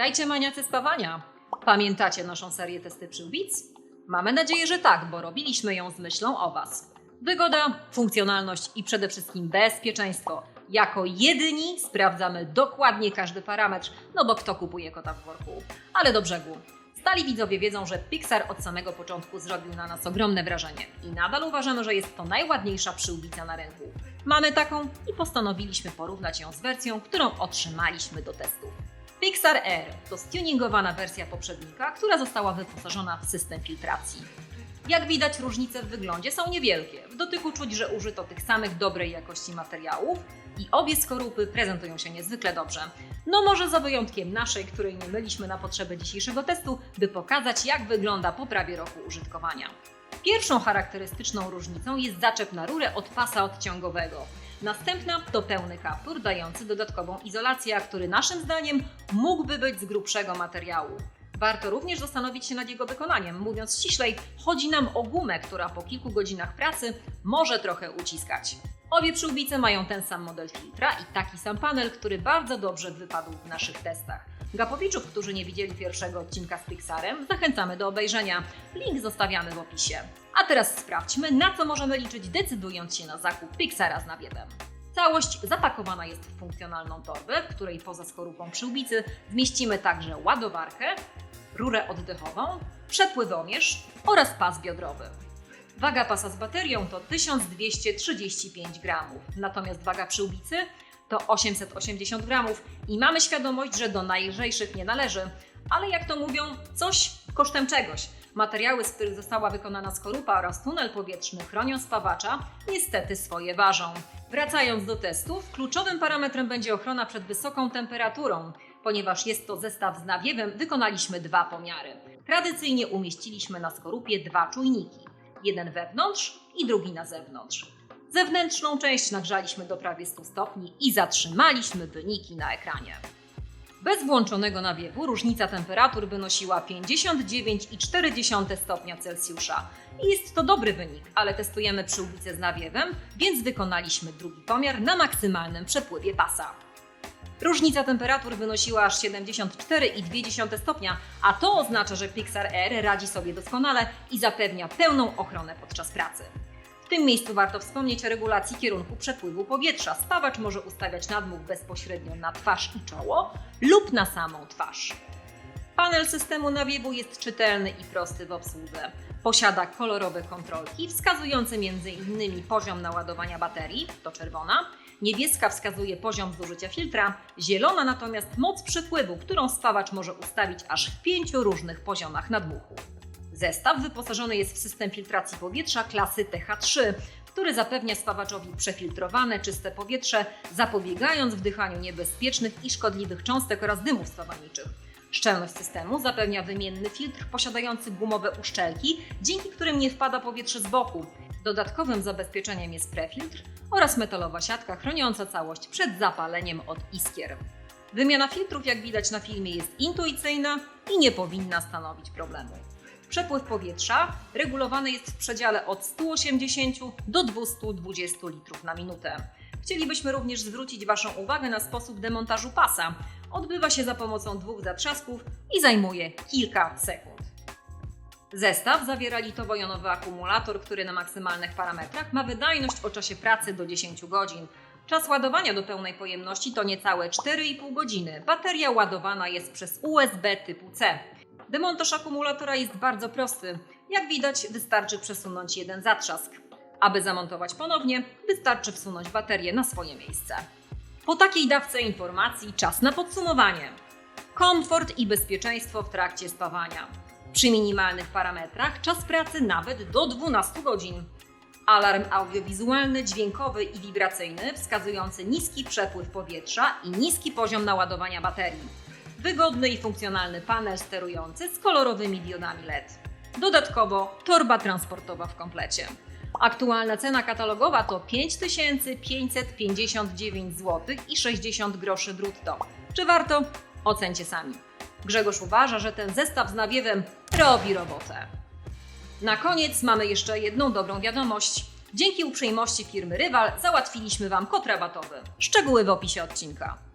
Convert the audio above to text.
Witajcie maniacy spawania. Pamiętacie naszą serię testy przyłbic? Mamy nadzieję, że tak, bo robiliśmy ją z myślą o Was. Wygoda, funkcjonalność i przede wszystkim bezpieczeństwo. Jako jedyni sprawdzamy dokładnie każdy parametr, no bo kto kupuje kota w worku. Ale do brzegu. Stali widzowie wiedzą, że Pixar od samego początku zrobił na nas ogromne wrażenie i nadal uważamy, że jest to najładniejsza przyłbica na rynku. Mamy taką i postanowiliśmy porównać ją z wersją, którą otrzymaliśmy do testów. Pixar Air to stuningowana wersja poprzednika, która została wyposażona w system filtracji. Jak widać, różnice w wyglądzie są niewielkie. W dotyku czuć, że użyto tych samych dobrej jakości materiałów i obie skorupy prezentują się niezwykle dobrze. No może za wyjątkiem naszej, której nie myliśmy na potrzeby dzisiejszego testu, by pokazać jak wygląda po prawie roku użytkowania. Pierwszą charakterystyczną różnicą jest zaczep na rurę od pasa odciągowego. Następna to pełny kaptur dający dodatkową izolację, który naszym zdaniem mógłby być z grubszego materiału. Warto również zastanowić się nad jego wykonaniem. Mówiąc ściślej, chodzi nam o gumę, która po kilku godzinach pracy może trochę uciskać. Obie przyłbice mają ten sam model filtra i taki sam panel, który bardzo dobrze wypadł w naszych testach. Gapowiczów, którzy nie widzieli pierwszego odcinka z Pixarem, zachęcamy do obejrzenia. Link zostawiamy w opisie. A teraz sprawdźmy, na co możemy liczyć, decydując się na zakup Pixara z nawiewem. Całość zapakowana jest w funkcjonalną torbę, w której poza skorupą przyłbicy zmieścimy także ładowarkę, rurę oddechową, przepływomierz oraz pas biodrowy. Waga pasa z baterią to 1235 gramów, natomiast waga przyłbicy to 880 gramów i mamy świadomość, że do najlżejszych nie należy, ale jak to mówią, coś kosztem czegoś. Materiały, z których została wykonana skorupa oraz tunel powietrzny chronią spawacza, niestety swoje ważą. Wracając do testów, kluczowym parametrem będzie ochrona przed wysoką temperaturą. Ponieważ jest to zestaw z nawiewem, wykonaliśmy dwa pomiary. Tradycyjnie umieściliśmy na skorupie dwa czujniki. Jeden wewnątrz i drugi na zewnątrz. Zewnętrzną część nagrzaliśmy do prawie 100 stopni i zatrzymaliśmy wyniki na ekranie. Bez włączonego nawiewu różnica temperatur wynosiła 59,4 stopnia Celsjusza. Jest to dobry wynik, ale testujemy przyłbicę z nawiewem, więc wykonaliśmy drugi pomiar na maksymalnym przepływie pasa. Różnica temperatur wynosiła aż 74,2 stopnia, a to oznacza, że Pixar Air radzi sobie doskonale i zapewnia pełną ochronę podczas pracy. Tym miejscu warto wspomnieć o regulacji kierunku przepływu powietrza. Spawacz może ustawiać nadmuch bezpośrednio na twarz i czoło lub na samą twarz. Panel systemu nawiewu jest czytelny i prosty w obsłudze. Posiada kolorowe kontrolki wskazujące m.in. poziom naładowania baterii, to czerwona, niebieska wskazuje poziom zużycia filtra, zielona natomiast moc przepływu, którą spawacz może ustawić aż w pięciu różnych poziomach nadmuchu. Zestaw wyposażony jest w system filtracji powietrza klasy TH3, który zapewnia spawaczowi przefiltrowane, czyste powietrze, zapobiegając wdychaniu niebezpiecznych i szkodliwych cząstek oraz dymów spawalniczych. Szczelność systemu zapewnia wymienny filtr posiadający gumowe uszczelki, dzięki którym nie wpada powietrze z boku. Dodatkowym zabezpieczeniem jest prefiltr oraz metalowa siatka chroniąca całość przed zapaleniem od iskier. Wymiana filtrów, jak widać na filmie, jest intuicyjna i nie powinna stanowić problemu. Przepływ powietrza regulowany jest w przedziale od 180 do 220 litrów na minutę. Chcielibyśmy również zwrócić Waszą uwagę na sposób demontażu pasa. Odbywa się za pomocą dwóch zatrzasków i zajmuje kilka sekund. Zestaw zawiera litowo-jonowy akumulator, który na maksymalnych parametrach ma wydajność o czasie pracy do 10 godzin. Czas ładowania do pełnej pojemności to niecałe 4,5 godziny. Bateria ładowana jest przez USB typu C. Demontaż akumulatora jest bardzo prosty. Jak widać, wystarczy przesunąć jeden zatrzask. Aby zamontować ponownie, wystarczy wsunąć baterię na swoje miejsce. Po takiej dawce informacji czas na podsumowanie. Komfort i bezpieczeństwo w trakcie spawania. Przy minimalnych parametrach czas pracy nawet do 12 godzin. Alarm audiowizualny, dźwiękowy i wibracyjny wskazujący niski przepływ powietrza i niski poziom naładowania baterii. Wygodny i funkcjonalny panel sterujący z kolorowymi diodami LED. Dodatkowo torba transportowa w komplecie. Aktualna cena katalogowa to 5559 zł i 60 groszy brutto. Czy warto? Ocencie sami. Grzegorz uważa, że ten zestaw z nawiewem robi robotę. Na koniec mamy jeszcze jedną dobrą wiadomość. Dzięki uprzejmości firmy Rywal załatwiliśmy Wam kod rabatowy. Szczegóły w opisie odcinka.